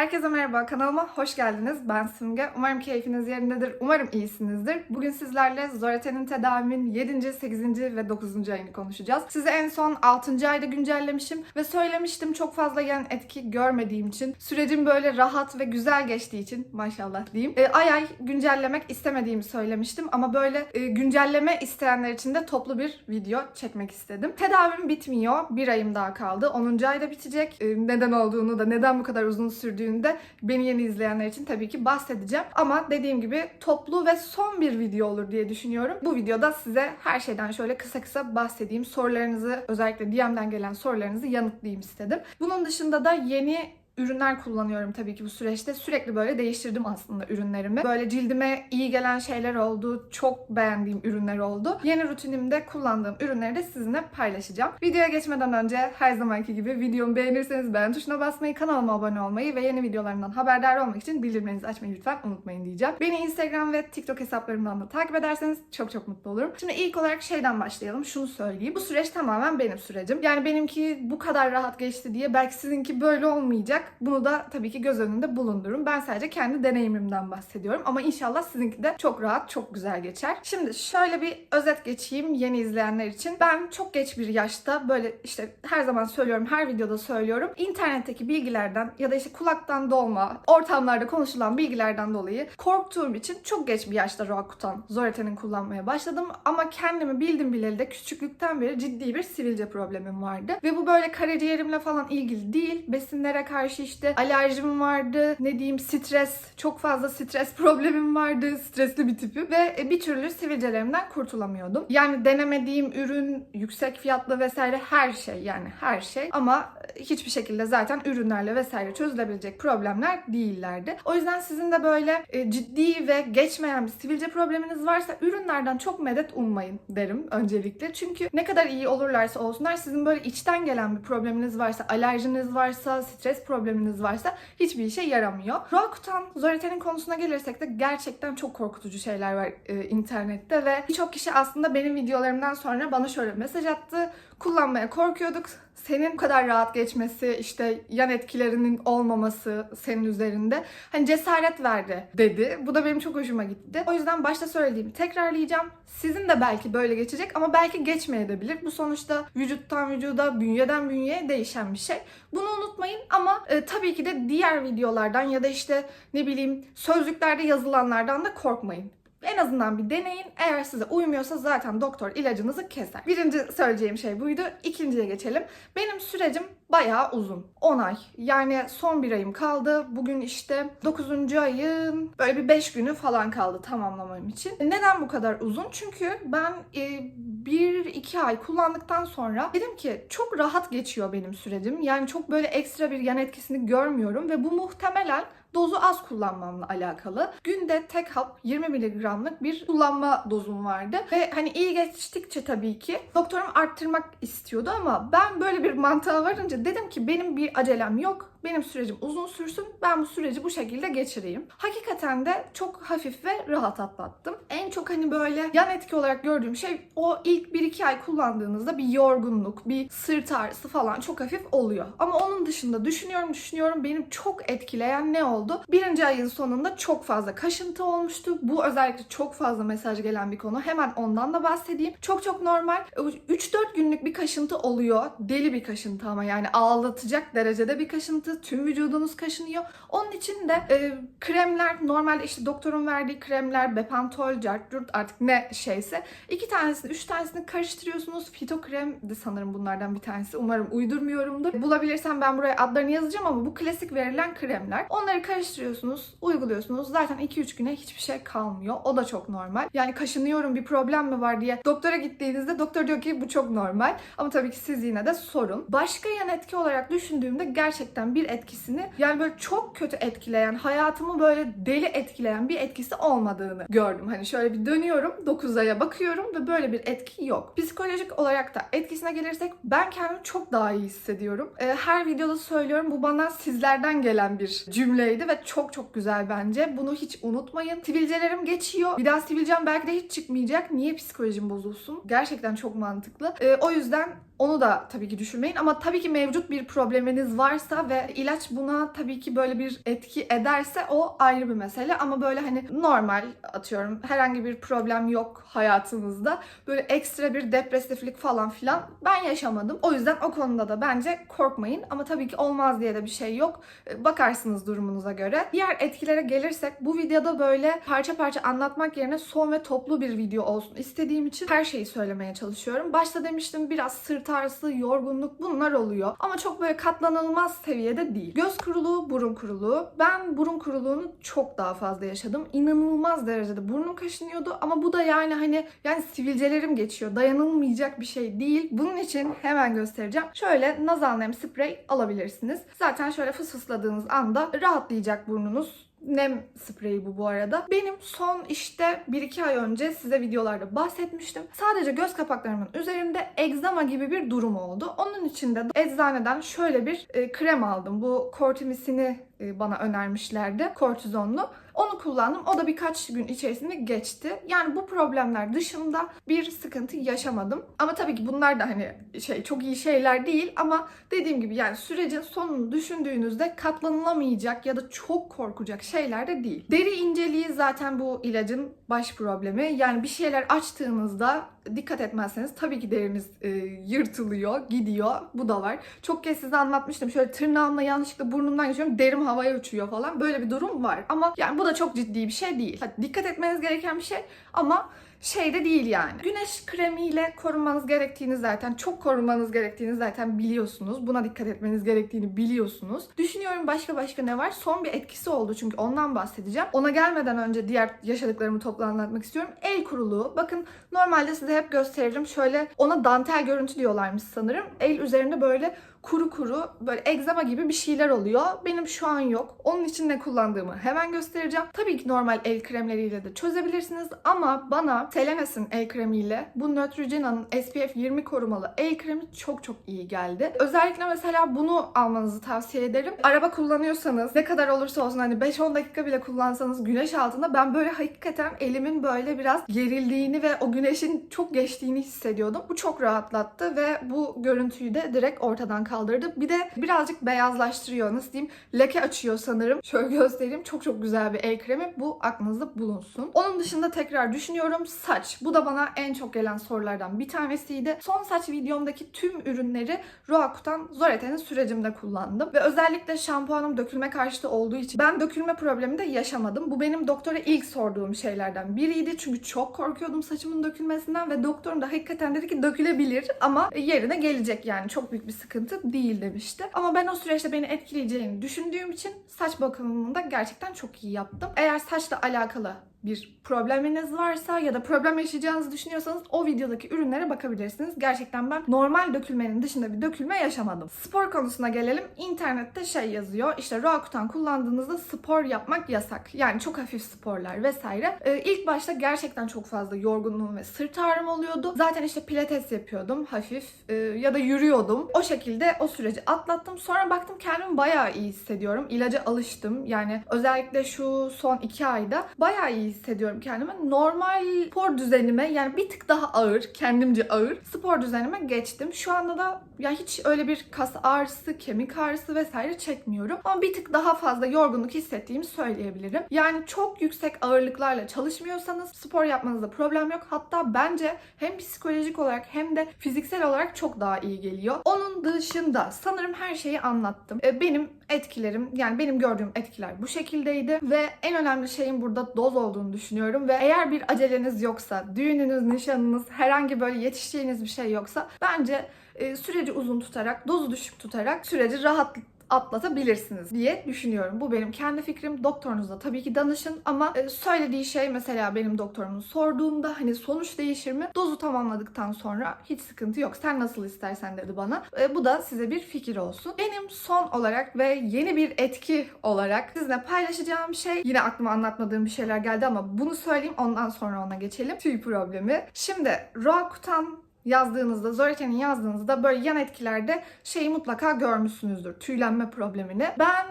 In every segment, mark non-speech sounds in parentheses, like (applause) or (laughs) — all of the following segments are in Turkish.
Herkese merhaba, kanalıma hoş geldiniz. Ben Simge. Umarım keyfiniz yerindedir, umarım iyisinizdir. Bugün sizlerle Zoreten'in tedavimin 7. 8. ve 9. ayını konuşacağız. Size en son 6. ayda güncellemişim ve söylemiştim çok fazla yan etki görmediğim için, sürecin böyle rahat ve güzel geçtiği için maşallah diyeyim. E, ay ay güncellemek istemediğimi söylemiştim ama böyle e, güncelleme isteyenler için de toplu bir video çekmek istedim. Tedavim bitmiyor. Bir ayım daha kaldı. 10. ayda bitecek. E, neden olduğunu da neden bu kadar uzun sürdüğünde beni yeni izleyenler için tabii ki bahsedeceğim. Ama dediğim gibi toplu ve son bir video olur diye düşünüyorum. Bu videoda size her şeyden şöyle kısa kısa bahsedeyim. Sorularınızı özellikle DM'den gelen sorularınızı yanıtlayayım istedim. Bunun dışında da yeni ürünler kullanıyorum tabii ki bu süreçte. Sürekli böyle değiştirdim aslında ürünlerimi. Böyle cildime iyi gelen şeyler oldu. Çok beğendiğim ürünler oldu. Yeni rutinimde kullandığım ürünleri de sizinle paylaşacağım. Videoya geçmeden önce her zamanki gibi videomu beğenirseniz beğen tuşuna basmayı, kanalıma abone olmayı ve yeni videolarımdan haberdar olmak için bildirimlerinizi açmayı lütfen unutmayın diyeceğim. Beni Instagram ve TikTok hesaplarımdan da takip ederseniz çok çok mutlu olurum. Şimdi ilk olarak şeyden başlayalım. Şunu söyleyeyim. Bu süreç tamamen benim sürecim. Yani benimki bu kadar rahat geçti diye belki sizinki böyle olmayacak. Bunu da tabii ki göz önünde bulundurun. Ben sadece kendi deneyimimden bahsediyorum. Ama inşallah sizinki de çok rahat, çok güzel geçer. Şimdi şöyle bir özet geçeyim yeni izleyenler için. Ben çok geç bir yaşta böyle işte her zaman söylüyorum, her videoda söylüyorum. İnternetteki bilgilerden ya da işte kulaktan dolma, ortamlarda konuşulan bilgilerden dolayı korktuğum için çok geç bir yaşta Roakutan, Zoreten'in kullanmaya başladım. Ama kendimi bildim bileli de küçüklükten beri ciddi bir sivilce problemim vardı. Ve bu böyle karaciğerimle falan ilgili değil. Besinlere karşı işte alerjim vardı. Ne diyeyim stres. Çok fazla stres (laughs) problemim vardı. Stresli bir tipim. Ve e, bir türlü sivilcelerimden kurtulamıyordum. Yani denemediğim ürün, yüksek fiyatlı vesaire her şey yani her şey. Ama e, hiçbir şekilde zaten ürünlerle vesaire çözülebilecek problemler değillerdi. O yüzden sizin de böyle e, ciddi ve geçmeyen bir sivilce probleminiz varsa ürünlerden çok medet ummayın derim öncelikle. Çünkü ne kadar iyi olurlarsa olsunlar sizin böyle içten gelen bir probleminiz varsa, alerjiniz varsa, stres probleminiz varsa hiçbir işe yaramıyor. Roakutan, Zoreten'in konusuna gelirsek de gerçekten çok korkutucu şeyler var e, internette ve birçok kişi aslında benim videolarımdan sonra bana şöyle mesaj attı. Kullanmaya korkuyorduk. Senin bu kadar rahat geçmesi, işte yan etkilerinin olmaması senin üzerinde hani cesaret verdi dedi. Bu da benim çok hoşuma gitti. O yüzden başta söylediğimi tekrarlayacağım. Sizin de belki böyle geçecek ama belki geçmeyebilir. Bu sonuçta vücuttan vücuda, bünyeden bünyeye değişen bir şey. Bunu unutmayın ama e, tabii ki de diğer videolardan ya da işte ne bileyim sözlüklerde yazılanlardan da korkmayın. En azından bir deneyin. Eğer size uymuyorsa zaten doktor ilacınızı keser. Birinci söyleyeceğim şey buydu. İkinciye geçelim. Benim sürecim bayağı uzun. 10 ay. Yani son bir ayım kaldı. Bugün işte 9. ayın böyle bir 5 günü falan kaldı tamamlamam için. Neden bu kadar uzun? Çünkü ben e, 1-2 ay kullandıktan sonra dedim ki çok rahat geçiyor benim sürecim. Yani çok böyle ekstra bir yan etkisini görmüyorum ve bu muhtemelen dozu az kullanmamla alakalı. Günde tek hap 20 miligramlık bir kullanma dozum vardı. Ve hani iyi geçtikçe tabii ki doktorum arttırmak istiyordu ama ben böyle bir mantığa varınca dedim ki benim bir acelem yok. Benim sürecim uzun sürsün. Ben bu süreci bu şekilde geçireyim. Hakikaten de çok hafif ve rahat atlattım. En çok hani böyle yan etki olarak gördüğüm şey o ilk 1-2 ay kullandığınızda bir yorgunluk, bir sırt ağrısı falan çok hafif oluyor. Ama onun dışında düşünüyorum düşünüyorum benim çok etkileyen ne oldu? Birinci ayın sonunda çok fazla kaşıntı olmuştu. Bu özellikle çok fazla mesaj gelen bir konu. Hemen ondan da bahsedeyim. Çok çok normal. 3-4 günlük bir kaşıntı oluyor. Deli bir kaşıntı ama yani ağlatacak derecede bir kaşıntı. Tüm vücudunuz kaşınıyor. Onun için de e, kremler normalde işte doktorun verdiği kremler Bepantol, Cartdurt artık ne şeyse iki tanesini, üç tanesini karıştırıyorsunuz. Fito krem de sanırım bunlardan bir tanesi. Umarım uydurmuyorumdur. Bulabilirsem ben buraya adlarını yazacağım ama bu klasik verilen kremler. Onları karıştırıyorsunuz, uyguluyorsunuz. Zaten 2-3 güne hiçbir şey kalmıyor. O da çok normal. Yani kaşınıyorum bir problem mi var diye doktora gittiğinizde doktor diyor ki bu çok normal. Ama tabii ki siz yine de sorun. Başka yan etki olarak düşündüğümde gerçekten bir etkisini yani böyle çok kötü etkileyen, hayatımı böyle deli etkileyen bir etkisi olmadığını gördüm. Hani şöyle bir dönüyorum, 9 aya bakıyorum ve böyle bir etki yok. Psikolojik olarak da etkisine gelirsek ben kendimi çok daha iyi hissediyorum. Ee, her videoda söylüyorum bu bana sizlerden gelen bir cümleydi ve çok çok güzel bence. Bunu hiç unutmayın. Sivilcelerim geçiyor. Bir daha sivilcem belki de hiç çıkmayacak. Niye psikolojim bozulsun? Gerçekten çok mantıklı. Ee, o yüzden Onu da tabii ki düşünmeyin ama tabii ki mevcut bir probleminiz varsa ve ilaç buna tabii ki böyle bir etki ederse o ayrı bir mesele ama böyle hani normal atıyorum herhangi bir problem yok hayatınızda böyle ekstra bir depresiflik falan filan ben yaşamadım. O yüzden o konuda da bence korkmayın ama tabii ki olmaz diye de bir şey yok. E, Bakarsınız durumunuza göre. Diğer etkilere gelirsek bu videoda böyle parça parça anlatmak yerine son ve toplu bir video olsun istediğim için her şeyi söylemeye çalışıyorum. Başta demiştim biraz sırt ağrısı, yorgunluk bunlar oluyor. Ama çok böyle katlanılmaz seviyede değil. Göz kuruluğu, burun kuruluğu. Ben burun kuruluğunu çok daha fazla yaşadım. İnanılmaz derecede burnum kaşınıyordu ama bu da yani hani yani sivilcelerim geçiyor. Dayanılmayacak bir şey değil. Bunun için hemen göstereceğim. Şöyle nazal nem sprey alabilirsiniz. Zaten şöyle fısfısladığınız anda rahatlayacak burnunuz. Nem spreyi bu bu arada. Benim son işte 1-2 ay önce size videolarda bahsetmiştim. Sadece göz kapaklarımın üzerinde egzama gibi bir durum oldu. Onun için de eczaneden şöyle bir e, krem aldım. Bu kortimisini bana önermişlerdi. Kortizonlu. Onu kullandım. O da birkaç gün içerisinde geçti. Yani bu problemler dışında bir sıkıntı yaşamadım. Ama tabii ki bunlar da hani şey çok iyi şeyler değil ama dediğim gibi yani sürecin sonunu düşündüğünüzde katlanılamayacak ya da çok korkacak şeyler de değil. Deri inceliği zaten bu ilacın baş problemi. Yani bir şeyler açtığınızda dikkat etmezseniz tabii ki deriniz e, yırtılıyor, gidiyor. Bu da var. Çok kez size anlatmıştım. Şöyle tırnağımla yanlışlıkla burnumdan geçiyorum. Derim havaya uçuyor falan. Böyle bir durum var. Ama yani bu da çok ciddi bir şey değil. Hadi dikkat etmeniz gereken bir şey ama şey de değil yani. Güneş kremiyle korunmanız gerektiğini zaten çok korunmanız gerektiğini zaten biliyorsunuz. Buna dikkat etmeniz gerektiğini biliyorsunuz. Düşünüyorum başka başka ne var? Son bir etkisi oldu çünkü ondan bahsedeceğim. Ona gelmeden önce diğer yaşadıklarımı toplu anlatmak istiyorum. El kuruluğu. Bakın normalde size hep gösteririm. Şöyle ona dantel görüntü diyorlarmış sanırım. El üzerinde böyle kuru kuru böyle egzama gibi bir şeyler oluyor. Benim şu an yok. Onun için ne kullandığımı hemen göstereceğim. Tabii ki normal el kremleriyle de çözebilirsiniz ama bana Selenas'ın el kremiyle bu Neutrogena'nın SPF 20 korumalı el kremi çok çok iyi geldi. Özellikle mesela bunu almanızı tavsiye ederim. Araba kullanıyorsanız ne kadar olursa olsun hani 5-10 dakika bile kullansanız güneş altında ben böyle hakikaten elimin böyle biraz gerildiğini ve o güneşin çok geçtiğini hissediyordum. Bu çok rahatlattı ve bu görüntüyü de direkt ortadan kaldırdı. Bir de birazcık beyazlaştırıyor. Nasıl diyeyim? Leke açıyor sanırım. (laughs) Şöyle göstereyim. Çok çok güzel bir el kremi. Bu aklınızda bulunsun. Onun dışında tekrar düşünüyorum. Saç. Bu da bana en çok gelen sorulardan bir tanesiydi. Son saç videomdaki tüm ürünleri Roakutan Zorete'nin sürecimde kullandım. Ve özellikle şampuanım dökülme karşıtı olduğu için ben dökülme problemi de yaşamadım. Bu benim doktora ilk sorduğum şeylerden biriydi. Çünkü çok korkuyordum saçımın dökülmesinden ve doktorum da hakikaten dedi ki dökülebilir ama yerine gelecek yani çok büyük bir sıkıntı değil demişti. Ama ben o süreçte beni etkileyeceğini düşündüğüm için saç bakımını da gerçekten çok iyi yaptım. Eğer saçla alakalı bir probleminiz varsa ya da problem yaşayacağınızı düşünüyorsanız o videodaki ürünlere bakabilirsiniz. Gerçekten ben normal dökülmenin dışında bir dökülme yaşamadım. Spor konusuna gelelim. İnternette şey yazıyor. İşte Roakutan kullandığınızda spor yapmak yasak. Yani çok hafif sporlar vesaire. Ee, ilk başta gerçekten çok fazla yorgunluğum ve sırt ağrım oluyordu. Zaten işte pilates yapıyordum hafif e, ya da yürüyordum. O şekilde o süreci atlattım. Sonra baktım kendimi bayağı iyi hissediyorum. İlaca alıştım. Yani özellikle şu son iki ayda bayağı iyi hissediyorum kendimi. Normal spor düzenime yani bir tık daha ağır, kendimce ağır spor düzenime geçtim. Şu anda da ya hiç öyle bir kas ağrısı, kemik ağrısı vesaire çekmiyorum. Ama bir tık daha fazla yorgunluk hissettiğimi söyleyebilirim. Yani çok yüksek ağırlıklarla çalışmıyorsanız spor yapmanızda problem yok. Hatta bence hem psikolojik olarak hem de fiziksel olarak çok daha iyi geliyor. Onun dışında sanırım her şeyi anlattım. E, Benim etkilerim yani benim gördüğüm etkiler bu şekildeydi ve en önemli şeyin burada doz olduğunu düşünüyorum ve eğer bir aceleniz yoksa, düğününüz, nişanınız, herhangi böyle yetişeceğiniz bir şey yoksa bence e, süreci uzun tutarak, dozu düşük tutarak süreci rahat atlatabilirsiniz diye düşünüyorum. Bu benim kendi fikrim. Doktorunuza tabii ki danışın ama e, söylediği şey mesela benim doktorumun sorduğumda hani sonuç değişir mi? Dozu tamamladıktan sonra hiç sıkıntı yok. Sen nasıl istersen dedi bana. E, bu da size bir fikir olsun. Benim son olarak ve yeni bir etki olarak sizinle paylaşacağım şey yine aklıma anlatmadığım bir şeyler geldi ama bunu söyleyeyim ondan sonra ona geçelim. Tüy problemi. Şimdi Roakutan yazdığınızda, Zoreten'in yazdığınızda böyle yan etkilerde şeyi mutlaka görmüşsünüzdür. Tüylenme problemini. Ben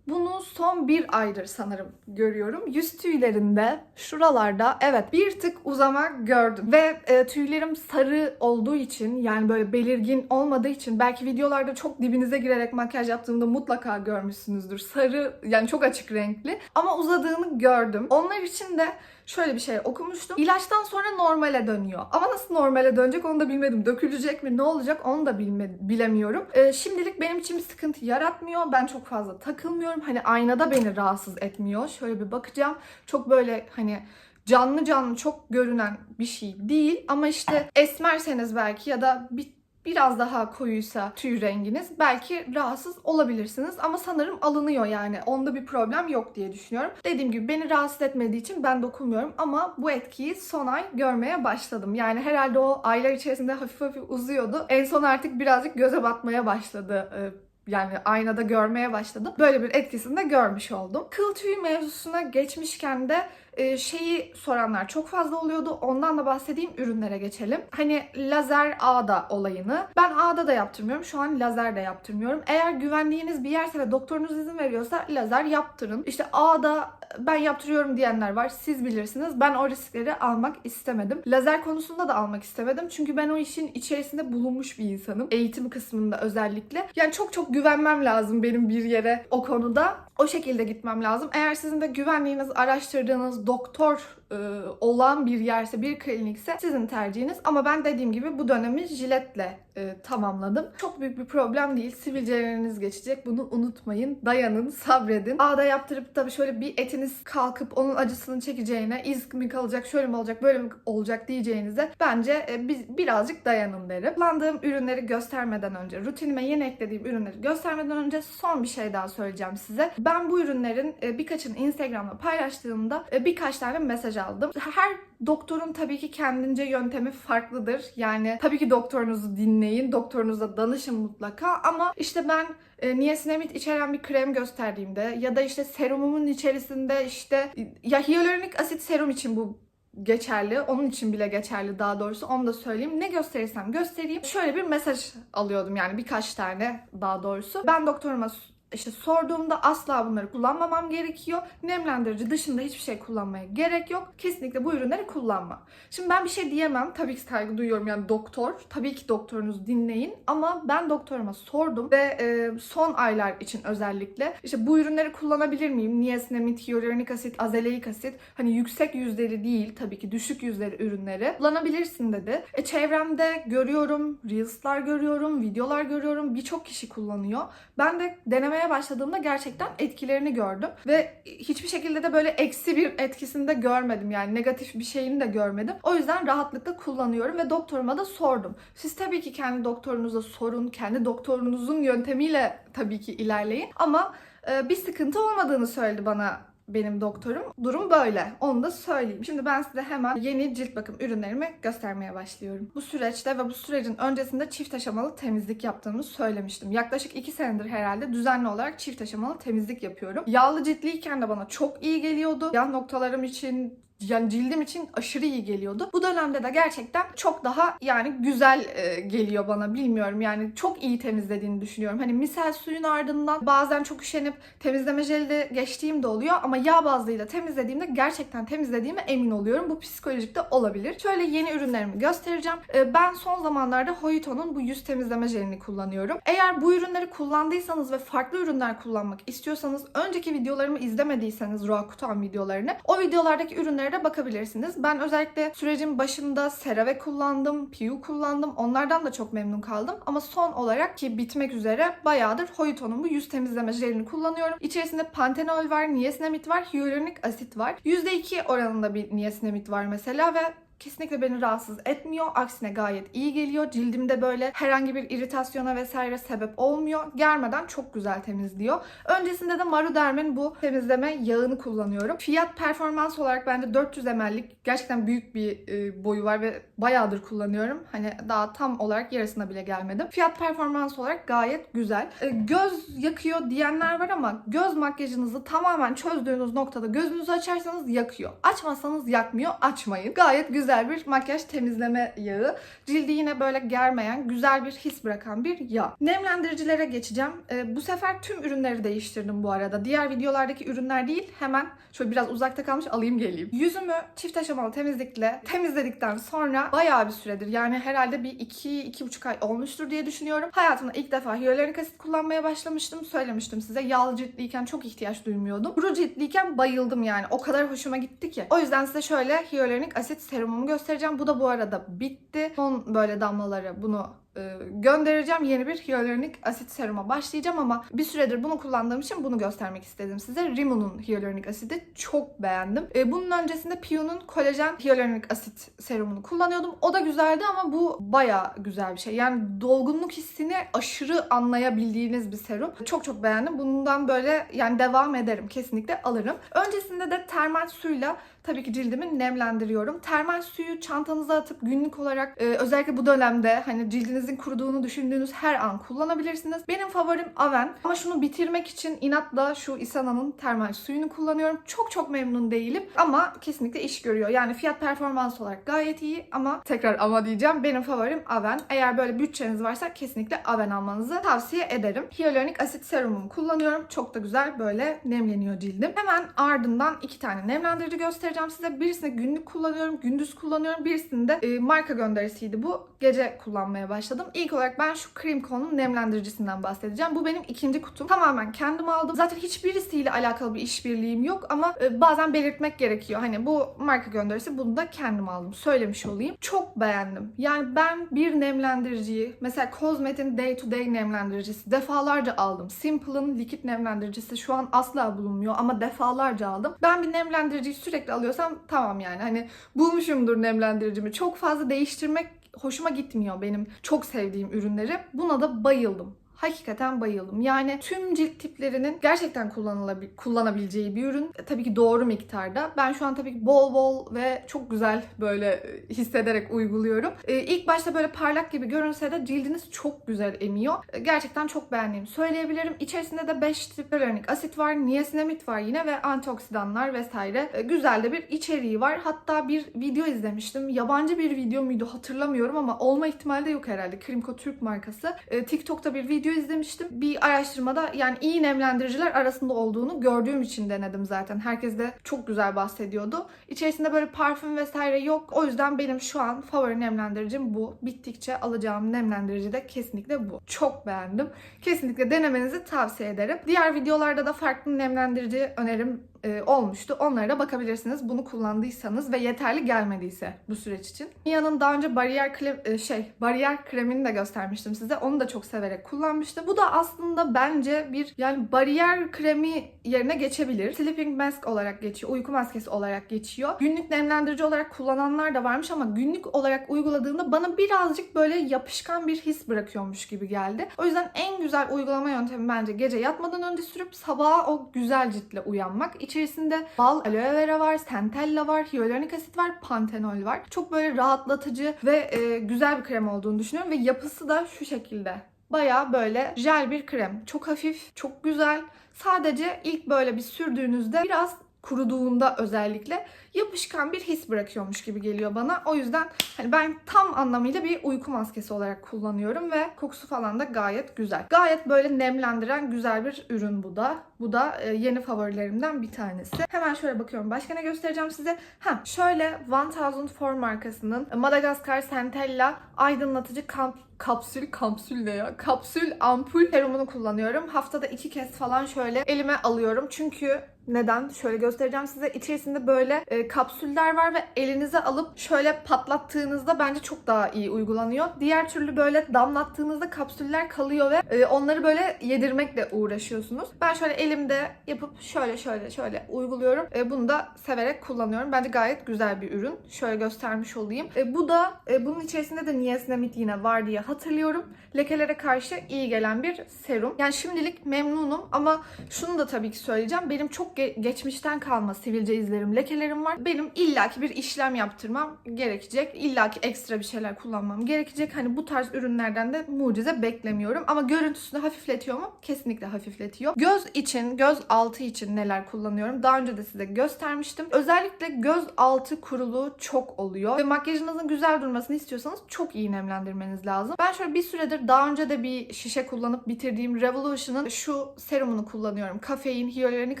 Bunu son bir aydır sanırım görüyorum. Yüz tüylerinde şuralarda evet bir tık uzama gördüm. Ve e, tüylerim sarı olduğu için yani böyle belirgin olmadığı için belki videolarda çok dibinize girerek makyaj yaptığımda mutlaka görmüşsünüzdür. Sarı yani çok açık renkli ama uzadığını gördüm. Onlar için de şöyle bir şey okumuştum. İlaçtan sonra normale dönüyor. Ama nasıl normale dönecek onu da bilmedim. Dökülecek mi ne olacak onu da bilme, bilemiyorum. Ee, şimdilik benim için bir sıkıntı yaratmıyor. Ben çok fazla takılmıyorum. Hani aynada beni rahatsız etmiyor. Şöyle bir bakacağım. Çok böyle hani canlı canlı çok görünen bir şey değil. Ama işte esmerseniz belki ya da bir biraz daha koyuysa tüy renginiz belki rahatsız olabilirsiniz ama sanırım alınıyor yani. Onda bir problem yok diye düşünüyorum. Dediğim gibi beni rahatsız etmediği için ben dokunmuyorum ama bu etkiyi son ay görmeye başladım. Yani herhalde o aylar içerisinde hafif hafif uzuyordu. En son artık birazcık göze batmaya başladı e, yani aynada görmeye başladım. Böyle bir etkisini de görmüş oldum. Kıl tüyü mevzusuna geçmişken de e, şeyi soranlar çok fazla oluyordu. Ondan da bahsedeyim ürünlere geçelim. Hani lazer ağda olayını. Ben ağda da yaptırmıyorum. Şu an lazer de yaptırmıyorum. Eğer güvendiğiniz bir yerse ve doktorunuz izin veriyorsa lazer yaptırın. İşte ağda ben yaptırıyorum diyenler var. Siz bilirsiniz. Ben o riskleri almak istemedim. Lazer konusunda da almak istemedim. Çünkü ben o işin içerisinde bulunmuş bir insanım. Eğitim kısmında özellikle. Yani çok çok güvenmem lazım benim bir yere o konuda. O şekilde gitmem lazım. Eğer sizin de güvenliğiniz, araştırdığınız doktor e, olan bir yerse, bir klinikse sizin tercihiniz. Ama ben dediğim gibi bu dönemi jiletle e, tamamladım. Çok büyük bir problem değil. Sivilceleriniz geçecek. Bunu unutmayın. Dayanın, sabredin. Ağda yaptırıp da şöyle bir etiniz kalkıp onun acısını çekeceğine iz mi kalacak, şöyle mi olacak, böyle mi olacak diyeceğinize bence e, biz birazcık dayanın derim. Kullandığım ürünleri göstermeden önce, rutinime yeni eklediğim ürünleri göstermeden önce son bir şey daha söyleyeceğim size. Ben bu ürünlerin e, birkaçını Instagram'da paylaştığımda e, birkaç tane mesaj aldım. Her doktorun tabii ki kendince yöntemi farklıdır. Yani tabii ki doktorunuzu dinleyin, doktorunuza danışın mutlaka ama işte ben e, içeren bir krem gösterdiğimde ya da işte serumumun içerisinde işte ya hyaluronik asit serum için bu geçerli. Onun için bile geçerli daha doğrusu. Onu da söyleyeyim. Ne gösterirsem göstereyim. Şöyle bir mesaj alıyordum yani birkaç tane daha doğrusu. Ben doktoruma işte sorduğumda asla bunları kullanmamam gerekiyor. Nemlendirici dışında hiçbir şey kullanmaya gerek yok. Kesinlikle bu ürünleri kullanma. Şimdi ben bir şey diyemem. Tabii ki saygı duyuyorum yani doktor. Tabii ki doktorunuzu dinleyin. Ama ben doktoruma sordum ve e, son aylar için özellikle işte bu ürünleri kullanabilir miyim? Niacinamide, hyaluronik asit, azeleik asit. Hani yüksek yüzdeli değil tabii ki düşük yüzdeli ürünleri kullanabilirsin dedi. E çevremde görüyorum, reels'lar görüyorum, videolar görüyorum. Birçok kişi kullanıyor. Ben de denemeye başladığımda gerçekten etkilerini gördüm. Ve hiçbir şekilde de böyle eksi bir etkisini de görmedim. Yani negatif bir şeyini de görmedim. O yüzden rahatlıkla kullanıyorum ve doktoruma da sordum. Siz tabii ki kendi doktorunuza sorun. Kendi doktorunuzun yöntemiyle tabii ki ilerleyin. Ama e, bir sıkıntı olmadığını söyledi bana benim doktorum. Durum böyle. Onu da söyleyeyim. Şimdi ben size hemen yeni cilt bakım ürünlerimi göstermeye başlıyorum. Bu süreçte ve bu sürecin öncesinde çift aşamalı temizlik yaptığımı söylemiştim. Yaklaşık 2 senedir herhalde düzenli olarak çift aşamalı temizlik yapıyorum. Yağlı ciltliyken de bana çok iyi geliyordu. Yağ noktalarım için yani cildim için aşırı iyi geliyordu. Bu dönemde de gerçekten çok daha yani güzel e, geliyor bana bilmiyorum yani çok iyi temizlediğini düşünüyorum. Hani misal suyun ardından bazen çok üşenip temizleme jeli de geçtiğim de oluyor ama yağ bazlıyla temizlediğimde gerçekten temizlediğime emin oluyorum. Bu psikolojik de olabilir. Şöyle yeni ürünlerimi göstereceğim. E, ben son zamanlarda Hoito'nun bu yüz temizleme jelini kullanıyorum. Eğer bu ürünleri kullandıysanız ve farklı ürünler kullanmak istiyorsanız önceki videolarımı izlemediyseniz Roakutan videolarını o videolardaki ürünlere bakabilirsiniz. Ben özellikle sürecin başında CeraVe kullandım, Piu kullandım. Onlardan da çok memnun kaldım. Ama son olarak ki bitmek üzere bayağıdır Hoito'nun bu yüz temizleme jelini kullanıyorum. İçerisinde pantenol var, niasinamid var, hyaluronik asit var. %2 oranında bir niasinamid var mesela ve kesinlikle beni rahatsız etmiyor. Aksine gayet iyi geliyor. Cildimde böyle herhangi bir iritasyona vesaire sebep olmuyor. Germeden çok güzel temizliyor. Öncesinde de Maruderm'in bu temizleme yağını kullanıyorum. Fiyat performans olarak bende 400 ml'lik gerçekten büyük bir e, boyu var ve bayağıdır kullanıyorum. Hani daha tam olarak yarısına bile gelmedim. Fiyat performans olarak gayet güzel. E, göz yakıyor diyenler var ama göz makyajınızı tamamen çözdüğünüz noktada gözünüzü açarsanız yakıyor. Açmazsanız yakmıyor. Açmayın. Gayet güzel güzel bir makyaj temizleme yağı. Cildi yine böyle germeyen, güzel bir his bırakan bir yağ. Nemlendiricilere geçeceğim. Ee, bu sefer tüm ürünleri değiştirdim bu arada. Diğer videolardaki ürünler değil, hemen şöyle biraz uzakta kalmış alayım geleyim. Yüzümü çift aşamalı temizlikle temizledikten sonra bayağı bir süredir yani herhalde bir 2-2,5 ay olmuştur diye düşünüyorum. Hayatımda ilk defa hyaluronik asit kullanmaya başlamıştım. Söylemiştim size yağlı ciltliyken çok ihtiyaç duymuyordum. Kuru ciltliyken bayıldım yani. O kadar hoşuma gitti ki. O yüzden size şöyle hyaluronik asit serumumu göstereceğim. Bu da bu arada bitti. Son böyle damlaları bunu e, göndereceğim. Yeni bir hyaluronik asit seruma başlayacağım ama bir süredir bunu kullandığım için bunu göstermek istedim size. Rimmel hyaluronik asidi çok beğendim. E, bunun öncesinde Pio'nun kolajen hyaluronik asit serumunu kullanıyordum. O da güzeldi ama bu baya güzel bir şey. Yani dolgunluk hissini aşırı anlayabildiğiniz bir serum. Çok çok beğendim. Bundan böyle yani devam ederim. Kesinlikle alırım. Öncesinde de termal suyla tabii ki cildimi nemlendiriyorum. Termal suyu çantanıza atıp günlük olarak e, özellikle bu dönemde hani cildinizin kuruduğunu düşündüğünüz her an kullanabilirsiniz. Benim favorim Aven ama şunu bitirmek için inatla şu Isana'nın termal suyunu kullanıyorum. Çok çok memnun değilim ama kesinlikle iş görüyor. Yani fiyat performans olarak gayet iyi ama tekrar ama diyeceğim benim favorim Aven. Eğer böyle bütçeniz varsa kesinlikle Aven almanızı tavsiye ederim. Hyaluronik asit serumumu kullanıyorum. Çok da güzel böyle nemleniyor cildim. Hemen ardından iki tane nemlendirici göstereceğim size. Birisini günlük kullanıyorum, gündüz kullanıyorum. Birisini de e, marka gönderisiydi bu. Gece kullanmaya başladım. İlk olarak ben şu Cream Co'nun nemlendiricisinden bahsedeceğim. Bu benim ikinci kutum. Tamamen kendim aldım. Zaten hiçbirisiyle alakalı bir işbirliğim yok ama e, bazen belirtmek gerekiyor. Hani bu marka gönderisi bunu da kendim aldım. Söylemiş olayım. Çok beğendim. Yani ben bir nemlendiriciyi mesela Cosmet'in Day to Day nemlendiricisi defalarca aldım. Simple'ın likit nemlendiricisi şu an asla bulunmuyor ama defalarca aldım. Ben bir nemlendiriciyi sürekli alıyorsam tamam yani hani bulmuşumdur nemlendiricimi. Çok fazla değiştirmek hoşuma gitmiyor benim çok sevdiğim ürünleri. Buna da bayıldım. Hakikaten bayıldım. Yani tüm cilt tiplerinin gerçekten kullanılabil kullanabileceği bir ürün. E, tabii ki doğru miktarda. Ben şu an tabii ki bol bol ve çok güzel böyle e, hissederek uyguluyorum. Ee, ilk başta böyle parlak gibi görünse de cildiniz çok güzel emiyor. Ee, gerçekten çok beğendiğimi söyleyebilirim. İçerisinde de 5 tip hyaluronik asit var, niasinamid var yine ve antioksidanlar vesaire. Ee, güzel de bir içeriği var. Hatta bir video izlemiştim. Yabancı bir video muydu hatırlamıyorum ama olma ihtimali de yok herhalde. Krimko Türk markası. Ee, TikTok'ta bir video izlemiştim. Bir araştırmada yani iyi nemlendiriciler arasında olduğunu gördüğüm için denedim zaten. Herkes de çok güzel bahsediyordu. İçerisinde böyle parfüm vesaire yok. O yüzden benim şu an favori nemlendiricim bu. Bittikçe alacağım nemlendirici de kesinlikle bu. Çok beğendim. Kesinlikle denemenizi tavsiye ederim. Diğer videolarda da farklı nemlendirici önerim e, olmuştu. Onlara da bakabilirsiniz. Bunu kullandıysanız ve yeterli gelmediyse bu süreç için. Mia'nın daha önce bariyer krem, e, şey bariyer kremini de göstermiştim size. Onu da çok severek kullanmıştım. Bu da aslında bence bir yani bariyer kremi yerine geçebilir. Sleeping mask olarak geçiyor. Uyku maskesi olarak geçiyor. Günlük nemlendirici olarak kullananlar da varmış ama günlük olarak uyguladığımda bana birazcık böyle yapışkan bir his bırakıyormuş gibi geldi. O yüzden en güzel uygulama yöntemi bence gece yatmadan önce sürüp sabaha o güzel ciltle uyanmak. İçerisinde bal, aloe vera var, centella var, hyaluronik asit var, pantenol var. Çok böyle rahatlatıcı ve e, güzel bir krem olduğunu düşünüyorum ve yapısı da şu şekilde. Baya böyle jel bir krem. Çok hafif, çok güzel. Sadece ilk böyle bir sürdüğünüzde biraz kuruduğunda özellikle yapışkan bir his bırakıyormuş gibi geliyor bana. O yüzden hani ben tam anlamıyla bir uyku maskesi olarak kullanıyorum ve kokusu falan da gayet güzel. Gayet böyle nemlendiren güzel bir ürün bu da. Bu da e, yeni favorilerimden bir tanesi. Hemen şöyle bakıyorum. Başka ne göstereceğim size? Ha, şöyle 1004 markasının Madagascar Centella aydınlatıcı kamp kapsül kapsül ne ya? Kapsül ampul serumunu kullanıyorum. Haftada iki kez falan şöyle elime alıyorum. Çünkü neden? Şöyle göstereceğim size. İçerisinde böyle e, kapsüller var ve elinize alıp şöyle patlattığınızda bence çok daha iyi uygulanıyor. Diğer türlü böyle damlattığınızda kapsüller kalıyor ve e, onları böyle yedirmekle uğraşıyorsunuz. Ben şöyle elimde yapıp şöyle şöyle şöyle uyguluyorum. E, bunu da severek kullanıyorum. Bence gayet güzel bir ürün. Şöyle göstermiş olayım. E, bu da e, bunun içerisinde de niasinamid yine var diye hatırlıyorum. Lekelere karşı iyi gelen bir serum. Yani şimdilik memnunum ama şunu da tabii ki söyleyeceğim. Benim çok ge- geçmişten kalma sivilce izlerim, lekelerim var. Benim illaki bir işlem yaptırmam gerekecek. illaki ekstra bir şeyler kullanmam gerekecek. Hani bu tarz ürünlerden de mucize beklemiyorum. Ama görüntüsünü hafifletiyor mu? Kesinlikle hafifletiyor. Göz için, göz altı için neler kullanıyorum? Daha önce de size göstermiştim. Özellikle göz altı kuruluğu çok oluyor. Ve makyajınızın güzel durmasını istiyorsanız çok iyi nemlendirmeniz lazım. Ben şöyle bir süredir daha önce de bir şişe kullanıp bitirdiğim Revolution'ın şu serumunu kullanıyorum. Kafein, hyaluronik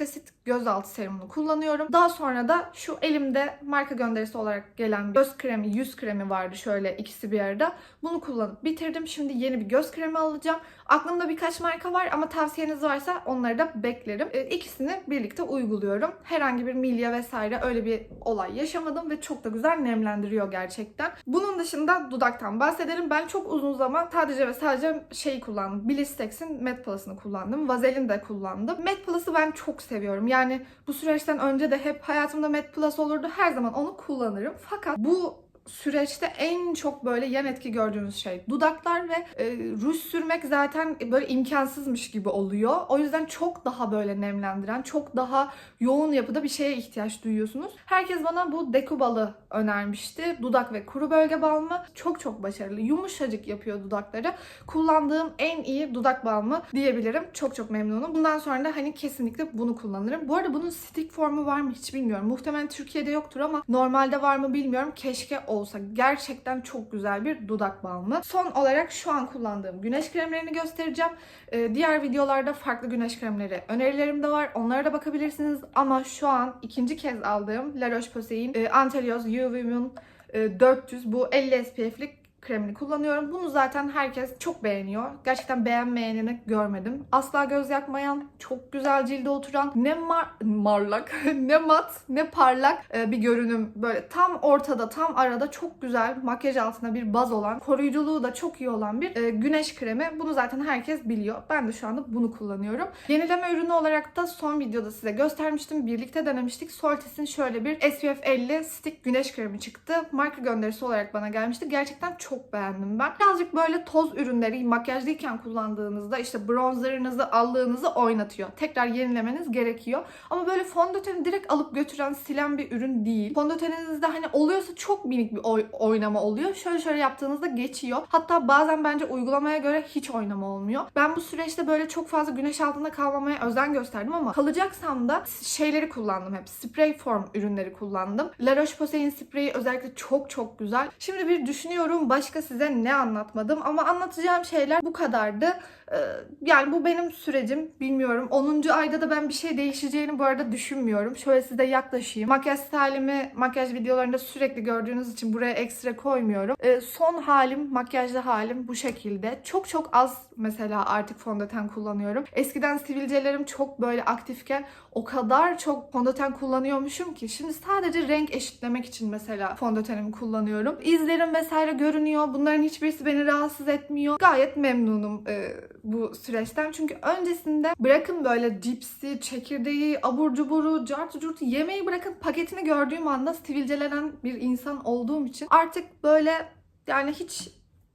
asit gözaltı serumunu kullanıyorum. Daha sonra da şu elimde marka gönderisi olarak gelen göz kremi, yüz kremi vardı şöyle ikisi bir arada. Bunu kullanıp bitirdim. Şimdi yeni bir göz kremi alacağım. Aklımda birkaç marka var ama tavsiyeniz varsa onları da beklerim. E, İkisini birlikte uyguluyorum. Herhangi bir milya vesaire öyle bir olay yaşamadım ve çok da güzel nemlendiriyor gerçekten. Bunun dışında dudaktan bahsedelim. Ben çok uzun zaman sadece ve sadece şey kullandım. Blistex'in Matte Plus'ını kullandım. Vazelin de kullandım. Matte Plus'ı ben çok seviyorum. Yani bu süreçten önce de hep hayatımda Matte Plus olurdu. Her zaman onu kullanırım. Fakat bu süreçte en çok böyle yan etki gördüğünüz şey dudaklar ve e, ruj sürmek zaten böyle imkansızmış gibi oluyor. O yüzden çok daha böyle nemlendiren, çok daha yoğun yapıda bir şeye ihtiyaç duyuyorsunuz. Herkes bana bu Decubal'ı önermişti. Dudak ve kuru bölge balmı çok çok başarılı. Yumuşacık yapıyor dudakları. Kullandığım en iyi dudak balmı diyebilirim. Çok çok memnunum. Bundan sonra da hani kesinlikle bunu kullanırım. Bu arada bunun stick formu var mı hiç bilmiyorum. Muhtemelen Türkiye'de yoktur ama normalde var mı bilmiyorum. Keşke olsa. Gerçekten çok güzel bir dudak balmı. Son olarak şu an kullandığım güneş kremlerini göstereceğim. Ee, diğer videolarda farklı güneş kremleri önerilerim de var. Onlara da bakabilirsiniz. Ama şu an ikinci kez aldığım La Roche-Posay'in e, Antelios UV Moon e, 400 bu 50 SPF'lik kremini kullanıyorum. Bunu zaten herkes çok beğeniyor. Gerçekten beğenmeyenini görmedim. Asla göz yakmayan, çok güzel cilde oturan, ne mar marlak, (laughs) ne mat, ne parlak e, bir görünüm. Böyle tam ortada, tam arada çok güzel makyaj altına bir baz olan, koruyuculuğu da çok iyi olan bir e, güneş kremi. Bunu zaten herkes biliyor. Ben de şu anda bunu kullanıyorum. Yenileme ürünü olarak da son videoda size göstermiştim. Birlikte denemiştik. Soltis'in şöyle bir SPF 50 stick güneş kremi çıktı. Marka gönderisi olarak bana gelmişti. Gerçekten çok beğendim ben. Birazcık böyle toz ürünleri makyajdayken kullandığınızda işte bronzerınızı, allığınızı oynatıyor. Tekrar yenilemeniz gerekiyor. Ama böyle fondöteni direkt alıp götüren, silen bir ürün değil. Fondöteninizde hani oluyorsa çok minik bir oy- oynama oluyor. Şöyle şöyle yaptığınızda geçiyor. Hatta bazen bence uygulamaya göre hiç oynama olmuyor. Ben bu süreçte böyle çok fazla güneş altında kalmamaya özen gösterdim ama kalacaksam da şeyleri kullandım hep. Spray form ürünleri kullandım. La Roche-Posay'in spreyi özellikle çok çok güzel. Şimdi bir düşünüyorum başka size ne anlatmadım ama anlatacağım şeyler bu kadardı. Ee, Yani bu benim sürecim. Bilmiyorum. 10. ayda da ben bir şey değişeceğini bu arada düşünmüyorum. Şöyle size yaklaşayım. Makyaj stylimi makyaj videolarında sürekli gördüğünüz için buraya ekstra koymuyorum. Ee, son halim, makyajlı halim bu şekilde. Çok çok az mesela artık fondöten kullanıyorum. Eskiden sivilcelerim çok böyle aktifken o kadar çok fondöten kullanıyormuşum ki şimdi sadece renk eşitlemek için mesela fondötenimi kullanıyorum. İzlerim vesaire görünüyor. Bunların hiçbirisi beni rahatsız etmiyor. Gayet memnunum e, bu süreçten. Çünkü öncesinde bırakın böyle cipsi, çekirdeği, abur cuburu, cartı curtu yemeği bırakın paketini gördüğüm anda sivilcelenen bir insan olduğum için artık böyle yani hiç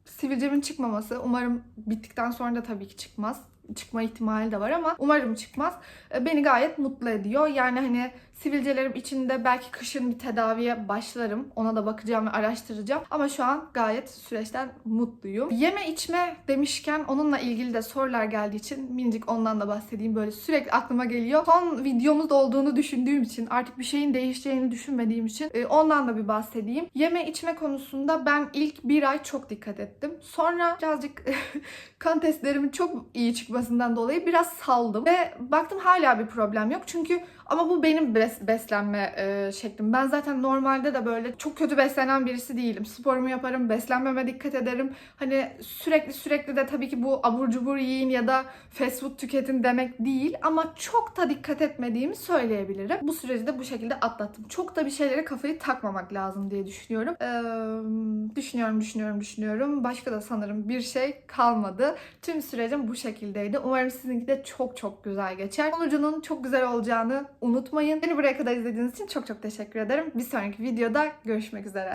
sivilcemin çıkmaması umarım bittikten sonra da tabii ki çıkmaz çıkma ihtimali de var ama umarım çıkmaz. E, Beni gayet mutlu ediyor. Yani hani sivilcelerim içinde belki kışın bir tedaviye başlarım. Ona da bakacağım ve araştıracağım. Ama şu an gayet süreçten mutluyum. Yeme içme demişken onunla ilgili de sorular geldiği için minicik ondan da bahsedeyim. Böyle sürekli aklıma geliyor. Son videomuz olduğunu düşündüğüm için artık bir şeyin değişeceğini düşünmediğim için e, ondan da bir bahsedeyim. Yeme içme konusunda ben ilk bir ay çok dikkat ettim. Sonra birazcık (laughs) kan testlerimin çok iyi çıkmasından dolayı biraz saldım. Ve baktım hala bir problem yok. Çünkü ama bu benim bes- beslenme e, şeklim. Ben zaten normalde de böyle çok kötü beslenen birisi değilim. Sporumu yaparım, beslenmeme dikkat ederim. Hani sürekli sürekli de tabii ki bu abur cubur yiyin ya da fast food tüketin demek değil. Ama çok da dikkat etmediğimi söyleyebilirim. Bu süreci de bu şekilde atlattım. Çok da bir şeylere kafayı takmamak lazım diye düşünüyorum. Ee, düşünüyorum, düşünüyorum, düşünüyorum. Başka da sanırım bir şey kalmadı. Tüm sürecim bu şekildeydi. Umarım sizinki de çok çok güzel geçer. Sonucunun çok güzel olacağını unutmayın. Beni buraya kadar izlediğiniz için çok çok teşekkür ederim. Bir sonraki videoda görüşmek üzere.